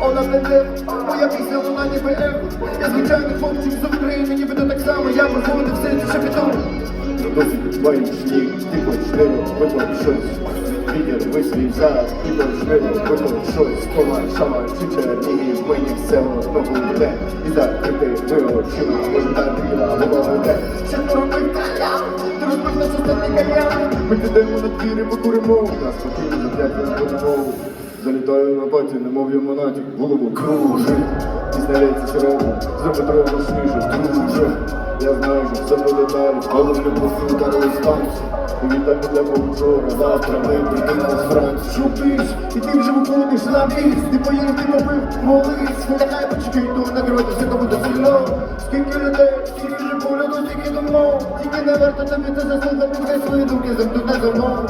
Вона мене, моя пісня вона ніби ехо. Я звичайний хлопчик з України, ніби то так само. Я виходив все це ще піду Досить твоїх сніг, ти почнемо, випав щось. Вітер вислів зараз, і почнемо, випав щось. Кола, шала, чи чернігів, мені все одно буде. І закрити ви очима, може та біла голова буде. Що ти робив каля? Нас останній каля Ми підемо на двірі, покуримо. Нас спокійно за п'ять хвилин будемо Залітаю на паті, немов я монатік, голову кружить. І знаряється сирена, за метро насміжу, друже. Я знаю, що все буде далі, але не просив карли станцію І вітаю для повчора, завтра ми прийдемо з Франції. Шупиш, і ти вже виходиш на місць Ти поїв, ти попив, молись Нехай почекай тут на гроді, все то буде сильно Скільки людей, скільки вже погляду, скільки думок Тільки не варто тобі це заслухати, хай свої думки замкнути за мною